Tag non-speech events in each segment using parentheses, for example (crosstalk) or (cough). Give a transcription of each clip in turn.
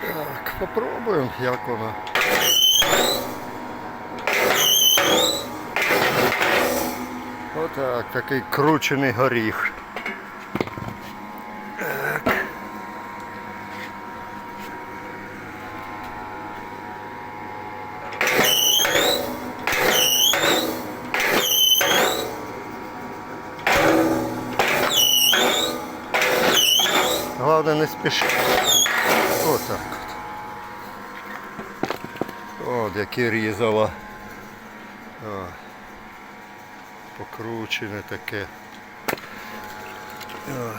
Так, попробуємо, як воно. Отак, такий кручений горіх. Головне не спішити. Отак от. От яке різало. О, покручене таке. О.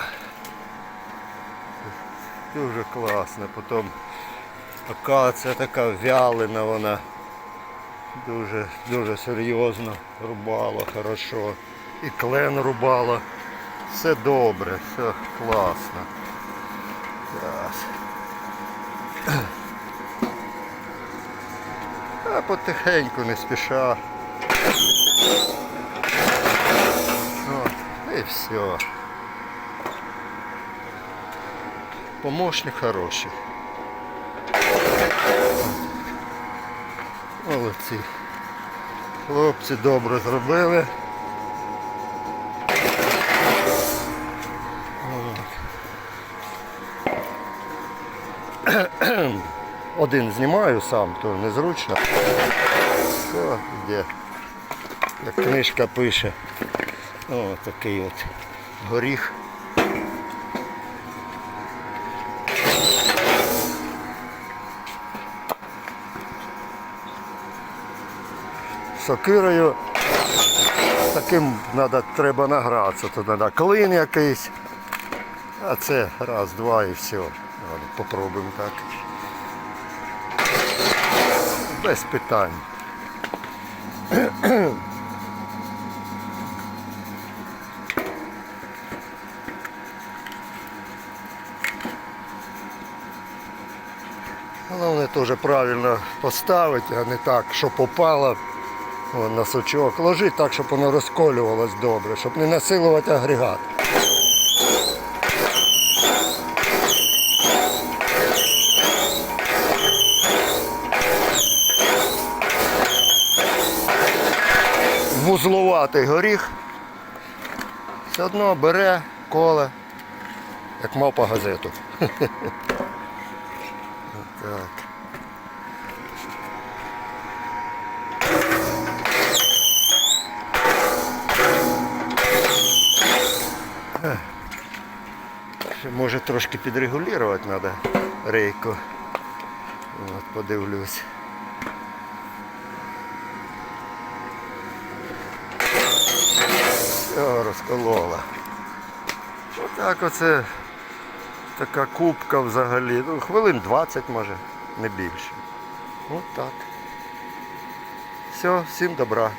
Дуже класно. Потім акація така вялена вона. Дуже, дуже серйозно рубала, хорошо. І клен рубала. Все добре, все класно. Зараз. А потихеньку, не спіша. О, і все. Помощник хороший. Молодці. Хлопці добре зробили. (clears throat) Один знімаю сам, то незручно. Все, йде. Як книжка пише. О, такий от горіх. Сокирою таким надо, треба награтися. Тут треба клин якийсь. А це раз, два і все. Ладно, попробуємо так. Без питань. (clears throat) Головне теж правильно поставити, а не так, щоб попало на сучок. Ложить так, щоб воно розколювалось добре, щоб не насилувати агрегат. Вузлуватий горіх. Все одно бере коле, як мав по газету. (laughs) Так. Може трошки підрегулювати треба рейку. От, подивлюсь. Все, розколола. Отак оце така кубка взагалі. Ну, хвилин 20 може, не більше. Отак. так. Все, всім добра.